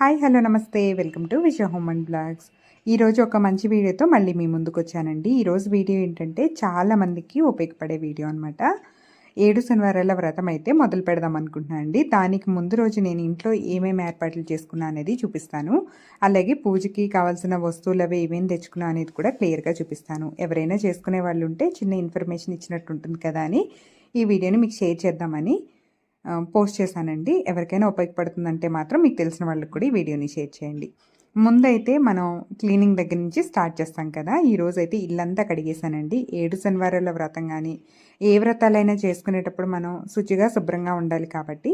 Hi hello నమస్తే. Welcome to Vijaya home and blogs. ఈరోజు ఒక మంచి వీడియోతో మళ్ళీ మీ ముందుకు వచ్చానండి ఈరోజు వీడియో ఏంటంటే చాలామందికి ఉపయోగపడే వీడియో అనమాట ఏడు శనివారాల వ్రతం అయితే మొదలు పెడదాం అనుకుంటున్నాను అండి. దానికి ముందు రోజు నేను ఇంట్లో ఏమేమి ఏర్పాట్లు చేసుకున్నా అనేది చూపిస్తాను. అలాగే పూజకి కావాల్సిన వస్తువులు అవి ఏమేమి తెచ్చుకున్నా అనేది కూడా క్లియర్గా చూపిస్తాను. ఎవరైనా చేసుకునే వాళ్ళు ఉంటే చిన్న ఇన్ఫర్మేషన్ ఇచ్చినట్టు ఉంటుంది కదా అని ఈ వీడియోని మీకు షేర్ చేద్దామని పోస్ట్ చేశానండి. ఎవరికైనా ఉపయోగపడుతుందంటే మాత్రం మీకు తెలిసిన వాళ్ళకి కూడా ఈ వీడియోని షేర్ చేయండి. ముందైతే మనం క్లీనింగ్ దగ్గర నుంచి స్టార్ట్ చేస్తాం కదా. ఈరోజు అయితే ఇల్లంతా కడిగేశానండి. ఏడు శనివారాల వ్రతం కానీ ఏ వ్రతాలైనా చేసుకునేటప్పుడు మనం శుచిగా శుభ్రంగా ఉండాలి కాబట్టి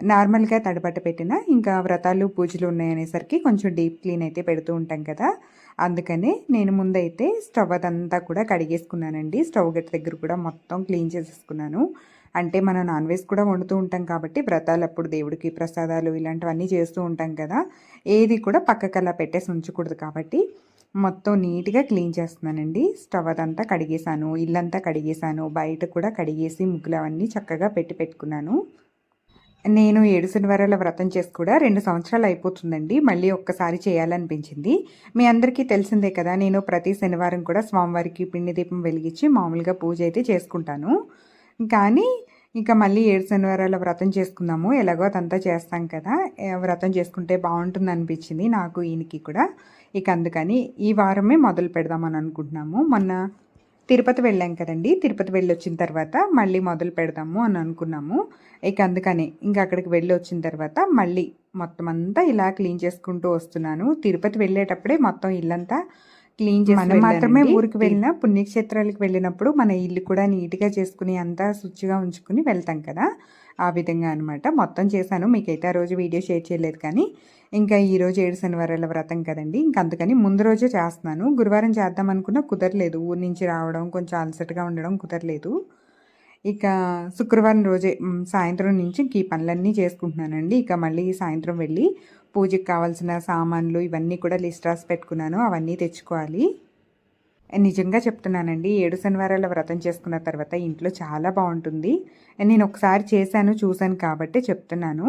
నార్మల్గా తడబట్ట పెట్టిన ఇంకా వ్రతాలు పూజలు ఉన్నాయనేసరికి కొంచెం డీప్ క్లీన్ అయితే పెడుతూ ఉంటాం కదా. అందుకనే నేను ముందైతే స్టవ్ అదంతా కూడా కడిగేసుకున్నానండి. స్టవ్ గట్టి దగ్గర కూడా మొత్తం క్లీన్ చేసేసుకున్నాను. అంటే మనం నాన్ వెజ్ కూడా వండుతూ ఉంటాం కాబట్టి వ్రతాలప్పుడు దేవుడికి ప్రసాదాలు ఇలాంటివన్నీ చేస్తూ ఉంటాం కదా. ఏది కూడా పక్కకల్లా పెట్టేసి ఉంచకూడదు కాబట్టి మొత్తం నీట్గా క్లీన్ చేస్తున్నానండి. స్టవ్ అదంతా కడిగేశాను ఇల్లంతా కడిగేశాను బయట కూడా కడిగేసి ముగ్గులు అవన్నీ చక్కగా పెట్టి పెట్టుకున్నాను. నేను ఏడు శనివారాల వ్రతం చేసి కూడా రెండు సంవత్సరాలు అయిపోతుందండి. మళ్ళీ ఒక్కసారి చేయాలనిపించింది. మీ అందరికీ తెలిసిందే కదా నేను ప్రతి శనివారం కూడా స్వామివారికి పిండి దీపం వెలిగించి మామూలుగా పూజ అయితే చేసుకుంటాను. కానీ ఇంకా మళ్ళీ ఏడు శనివారాల వ్రతం చేసుకుందాము. ఎలాగో అదంతా చేస్తాం కదా. వ్రతం చేసుకుంటే బాగుంటుంది అనిపించింది నాకు ఈయనకి కూడా. ఇక అందుకని ఈ వారమే మొదలు పెడదామని అనుకుంటున్నాము. మొన్న తిరుపతి వెళ్ళాం కదండి. తిరుపతి వెళ్ళి వచ్చిన తర్వాత మళ్ళీ మొదలు పెడదాము అని అనుకున్నాము. ఇక అందుకని ఇంకా అక్కడికి వెళ్ళి వచ్చిన తర్వాత మళ్ళీ మొత్తం అంతా ఇలా క్లీన్ చేసుకుంటూ వస్తున్నాను. తిరుపతి వెళ్ళేటప్పుడే మొత్తం ఇల్లంతా క్లీన్ చేసి మనం మాత్రమే ఊరికి వెళ్ళిన పుణ్యక్షేత్రాలకు వెళ్ళినప్పుడు మన ఇల్లు కూడా నీట్గా చేసుకుని అంతా శుచిగా ఉంచుకుని వెళ్తాం కదా. ఆ విధంగా అనమాట మొత్తం చేశాను. మీకైతే ఆ రోజు వీడియో షేర్ చేయలేదు కానీ ఇంకా ఈ రోజు ఏడు శనివారాల వ్రతం కదండి. ఇంకా అందుకని ముందు రోజే చేస్తున్నాను. గురువారం చేద్దాం అనుకున్నా కుదరలేదు. ఊరి నుంచి రావడం కొంచెం అలసటగా ఉండడం కుదరలేదు. ఇక శుక్రవారం రోజే సాయంత్రం నుంచి ఇంక ఈ పనులన్నీ చేసుకుంటున్నానండి. ఇక మళ్ళీ సాయంత్రం వెళ్ళి పూజకి కావాల్సిన సామాన్లు ఇవన్నీ కూడా లిస్ట్ రాసి పెట్టుకున్నాను. అవన్నీ తెచ్చుకోవాలి. నిజంగా చెప్తున్నానండి ఏడు శనివారాల వ్రతం చేసుకున్న తర్వాత ఇంట్లో చాలా బాగుంటుంది. నేను ఒకసారి చేశాను చూశాను కాబట్టి చెప్తున్నాను.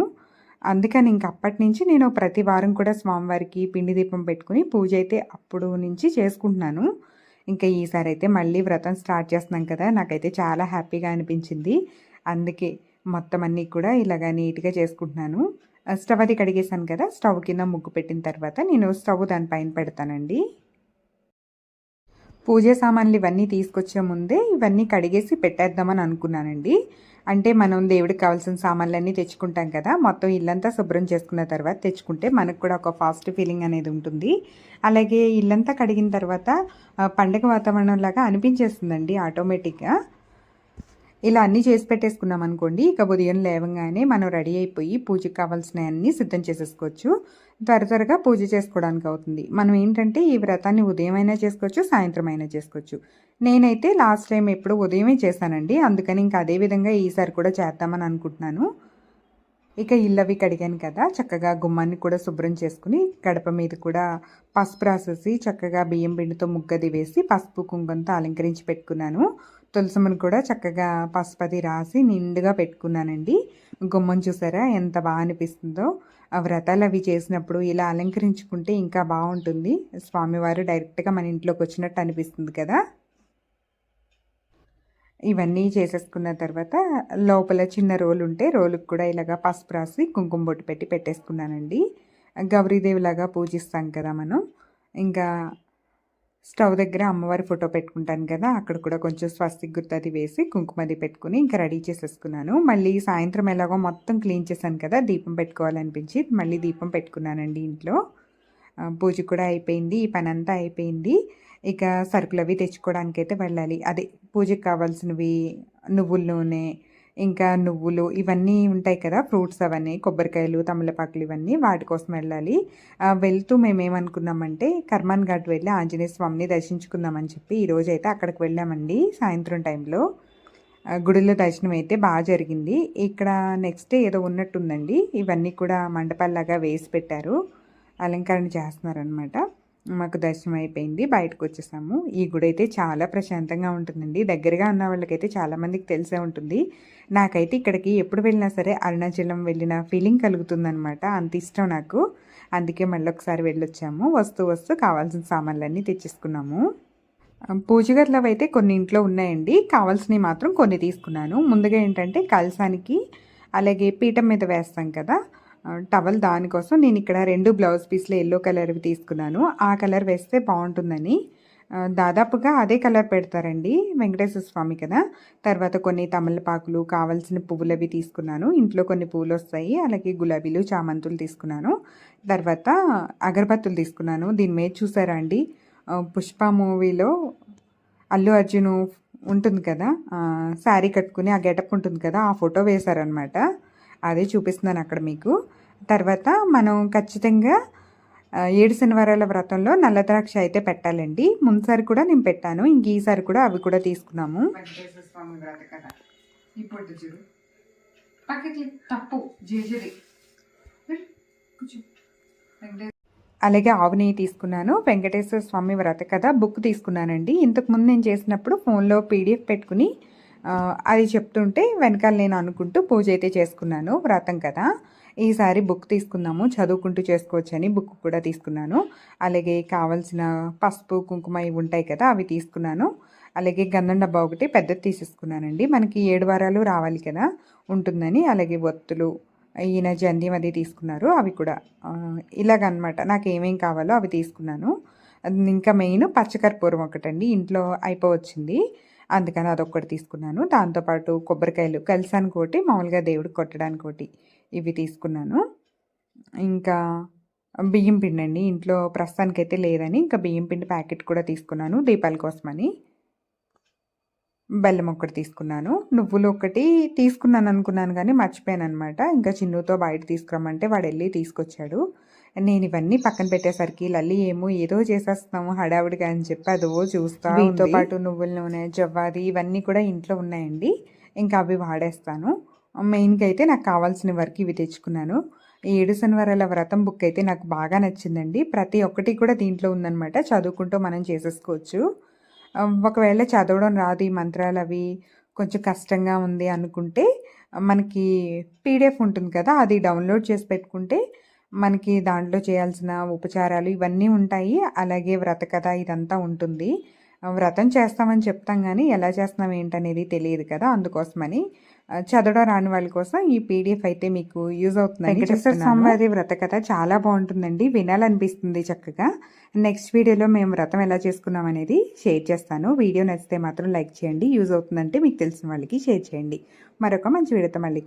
అందుకని ఇంక అప్పటి నుంచి నేను ప్రతి వారం కూడా స్వామివారికి పిండి దీపం పెట్టుకుని పూజ అయితే అప్పుడు నుంచి చేసుకుంటున్నాను. ఇంకా ఈసారి అయితే మళ్ళీ వ్రతం స్టార్ట్ చేస్తున్నాం కదా నాకైతే చాలా హ్యాపీగా అనిపించింది. అందుకే మొత్తం అన్నీ కూడా ఇలాగ నీట్గా చేసుకుంటున్నాను. ఆ, స్టవ్ అది కడిగేశాను కదా స్టవ్ కింద ముగ్గు పెట్టిన తర్వాత నేను స్టవ్ దానిపైన పెడతానండి. పూజ సామాన్లు ఇవన్నీ తీసుకొచ్చే ముందే ఇవన్నీ కడిగేసి పెట్టేద్దామని అనుకున్నానండి. అంటే మనం దేవుడికి కావాల్సిన సామాన్లన్నీ తెచ్చుకుంటాం కదా మొత్తం ఇల్లంతా శుభ్రం చేసుకున్న తర్వాత తెచ్చుకుంటే మనకు కూడా ఒక ఫాస్ట్ ఫీలింగ్ అనేది ఉంటుంది. అలాగే ఇల్లంతా కడిగిన తర్వాత పండగ వాతావరణం లాగా అనిపించేస్తుందండి ఆటోమేటిక్గా. ఇలా అన్నీ చేసి పెట్టేసుకున్నాం అనుకోండి ఇక ఉదయం లేవగానే మనం రెడీ అయిపోయి పూజకి కావాల్సినవన్నీ సిద్ధం చేసేసుకోవచ్చు. త్వర త్వరగా పూజ చేసుకోవడానికి అవుతుంది. మనం ఏంటంటే ఈ వ్రతాన్ని ఉదయం అయినా చేసుకోవచ్చు సాయంత్రం అయినా చేసుకోవచ్చు. నేనైతే లాస్ట్ టైం ఎప్పుడు ఉదయమే చేశానండి. అందుకని ఇంకా అదే విధంగా ఈసారి కూడా చేద్దామని అనుకుంటున్నాను. ఇక ఇల్లు అవి కడిగాను కదా చక్కగా గుమ్మాన్ని కూడా శుభ్రం చేసుకుని గడప మీద కూడా పసుపు రాసేసి చక్కగా బియ్యం పిండితో ముగ్గది వేసి పసుపు కుంకుమతో అలంకరించి పెట్టుకున్నాను. తులసమ్మను కూడా చక్కగా పసుపది రాసి నిండుగా పెట్టుకున్నానండి. గుమ్మం చూసారా? ఎంత బాగా అనిపిస్తుందో. ఆ వ్రతాలు అవి చేసినప్పుడు ఇలా అలంకరించుకుంటే ఇంకా బాగుంటుంది. స్వామివారు డైరెక్ట్గా మన ఇంట్లోకి వచ్చినట్టు అనిపిస్తుంది కదా. ఇవన్నీ చేసేసుకున్న తర్వాత లోపల చిన్న రోలు ఉంటే రోలుకు కూడా ఇలాగా పసుపు రాసి కుంకుమ బొట్టు పెట్టి పెట్టేసుకున్నానండి. గౌరీదేవిలాగా పూజిస్తాం కదా మనం. ఇంకా స్టవ్ దగ్గర అమ్మవారి ఫోటో పెట్టుకుంటాను కదా అక్కడ కూడా కొంచెం స్వస్తిక్ గుర్తు అది వేసి కుంకుమది పెట్టుకుని ఇంకా రెడీ చేసేసుకున్నాను. మళ్ళీ సాయంత్రం ఎలాగో మొత్తం క్లీన్ చేశాను కదా దీపం పెట్టుకోవాలనిపించి మళ్ళీ దీపం పెట్టుకున్నానండి ఇంట్లో. పూజ కూడా అయిపోయింది ఈ పని అంతా అయిపోయింది. ఇక సరుకులు అవి తెచ్చుకోవడానికైతే వెళ్ళాలి. అదే పూజకి కావాల్సినవి నువ్వుల నూనె ఇంకా నువ్వులు ఇవన్నీ ఉంటాయి కదా ఫ్రూట్స్ అవన్నీ కొబ్బరికాయలు తమలపాకులు ఇవన్నీ వాటి కోసం వెళ్ళాలి. వెళ్తూ మేము ఏమనుకున్నామంటే కర్మాన్ ఘాట్ వెళ్ళి ఆంజనేయ స్వామిని దర్శించుకుందామని చెప్పి ఈరోజు అయితే అక్కడికి వెళ్ళామండి సాయంత్రం టైంలో. గుడిలో దర్శనం అయితే బాగా జరిగింది. ఇక్కడ నెక్స్ట్ డే ఏదో ఉన్నట్టుందండి. ఇవన్నీ కూడా మండపాల్లాగా వేసి పెట్టారు. అలంకరణ చేస్తున్నారనమాట మాకు దర్శనం అయిపోయింది బయటకు వచ్చేసాము. ఈ గుడి అయితే చాలా ప్రశాంతంగా ఉంటుందండి. దగ్గరగా ఉన్న వాళ్ళకైతే చాలామందికి తెలిసే ఉంటుంది. నాకైతే ఇక్కడికి ఎప్పుడు వెళ్ళినా సరే అరుణాచలం వెళ్ళిన ఫీలింగ్ కలుగుతుందనమాట అంత ఇష్టం నాకు. అందుకే మళ్ళీ ఒకసారి వెళ్ళొచ్చాము. వస్తూ వస్తూ కావాల్సిన సామాన్లన్నీ తెచ్చేసుకున్నాము. పూజ గదిలో అయితే కొన్ని ఇంట్లో ఉన్నాయండి. కావాల్సినవి మాత్రం కొన్ని తీసుకున్నాను. ముందుగా ఏంటంటే కలసానికి అలాగే పీఠం మీద వేస్తాం కదా టవల్ దానికోసం నేను ఇక్కడ రెండు బ్లౌజ్ పీస్లు ఎల్లో కలర్వి తీసుకున్నాను. ఆ కలర్ వేస్తే బాగుంటుందని. దాదాపుగా అదే కలర్ పెడతారండి వెంకటేశ్వర స్వామి కదా. తర్వాత కొన్ని తమలపాకులు కావాల్సిన పువ్వులు అవి తీసుకున్నాను. ఇంట్లో కొన్ని పువ్వులు వస్తాయి. అలాగే గులాబీలు చామంతులు తీసుకున్నాను. తర్వాత అగరబత్తులు తీసుకున్నాను. దీని మీద చూసారా అండి? పుష్ప మూవీలో అల్లు అర్జున్ ఉంటుంది కదా? శారీ కట్టుకుని ఆ గెటప్ ఉంటుంది కదా? ఆ ఫోటో వేశారనమాట అదే చూపిస్తున్నాను అక్కడ మీకు. తర్వాత మనం ఖచ్చితంగా ఏడు శనివారాల వ్రతంలో నల్ల ద్రాక్ష అయితే పెట్టాలండి. ముందుసారి కూడా నేను పెట్టాను. ఇంక ఈసారి కూడా అవి కూడా తీసుకున్నాము. తప్పు అలాగే ఆవు నెయ్యి తీసుకున్నాను. వెంకటేశ్వర స్వామి వ్రత కథ బుక్ తీసుకున్నానండి. ఇంతకుముందు నేను చేసినప్పుడు ఫోన్లో పీడిఎఫ్ పెట్టుకుని అది చెప్తుంటే వెనకాల నేను అనుకుంటూ పూజ అయితే చేసుకున్నాను వ్రతం కదా. ఈసారి బుక్ తీసుకుందాము చదువుకుంటూ చేసుకోవచ్చని బుక్ కూడా తీసుకున్నాను. అలాగే కావాల్సిన పసుపు కుంకుమ ఇవి ఉంటాయి కదా అవి తీసుకున్నాను. అలాగే గంధం డబ్బా ఒకటి పెద్దది తీసేసుకున్నానండి. మనకి ఏడు వారాలు రావాలి కదా ఉంటుందని. అలాగే ఒత్తులు ఈయన జంధ్యం అది తీసుకున్నారు. అవి కూడా ఇలాగనమాట. నాకు ఏమేం కావాలో అవి తీసుకున్నాను. ఇంకా మెయిన్ పచ్చకర్పూరం ఒకటండి. ఇంట్లో అయిపోవచ్చింది. అందుకని అదొక్కటి తీసుకున్నాను. దాంతోపాటు కొబ్బరికాయలు కలిసాను కోటి మామూలుగా దేవుడికి కొట్టడానికి ఒకటి ఇవి తీసుకున్నాను. ఇంకా బియ్యం పిండి అండి. ఇంట్లో ప్రస్తుతానికైతే లేదని ఇంకా బియ్యం పిండి ప్యాకెట్ కూడా తీసుకున్నాను దీపాల కోసమని. బెల్లం ఒకటి తీసుకున్నాను. నువ్వులు ఒకటి తీసుకున్నాను అనుకున్నాను కానీ మర్చిపోయాను అనమాట ఇంకా చిన్నుతో బయట తీసుకురమ్మంటే వాడు వెళ్ళి తీసుకొచ్చాడు. నేను ఇవన్నీ పక్కన పెట్టేసరికి లల్లి ఏమో ఏదో చేసేస్తున్నాము హడావుడిగా అని చెప్పి అదో చూస్తా వీటితో పాటు నువ్వుల నూనె జవ్వాది ఇవన్నీ కూడా ఇంట్లో ఉన్నాయండి. ఇంకా అవి వాడేస్తాను. మెయిన్గా అయితే నాకు కావాల్సిన వరకు ఇవి తెచ్చుకున్నాను. ఏడు శనివారాల వ్రతం బుక్ అయితే నాకు బాగా నచ్చిందండి. ప్రతి ఒక్కటి కూడా దీంట్లో ఉందనమాట చదువుకుంటూ మనం చేసేసుకోవచ్చు. ఒకవేళ చదవడం రాదు ఈ మంత్రాలు అవి కొంచెం కష్టంగా ఉంది అనుకుంటే మనకి పీడిఎఫ్ ఉంటుంది కదా అది డౌన్లోడ్ చేసి పెట్టుకుంటే మనకి దాంట్లో చేయాల్సిన ఉపచారాలు ఇవన్నీ ఉంటాయి. అలాగే వ్రత కథ ఇదంతా ఉంటుంది. వ్రతం చేస్తామని చెప్తాం కానీ ఎలా చేస్తున్నాం ఏంటనేది తెలియదు కదా అందుకోసమని. చదవడం రాని వాళ్ళ కోసం ఈ పీడిఎఫ్ అయితే మీకు యూజ్ అవుతుంది వెంకటేశ్వర స్వామివారి వ్రత కథ చాలా బాగుంటుందండి. వినాలనిపిస్తుంది చక్కగా. నెక్స్ట్ వీడియోలో మేము వ్రతం ఎలా చేసుకున్నాం అనేది షేర్ చేస్తాను. వీడియో నచ్చితే మాత్రం లైక్ చేయండి. యూజ్ అవుతుందంటే మీకు తెలిసిన వాళ్ళకి షేర్ చేయండి. మరొక మంచి వీడియోతో మళ్ళీ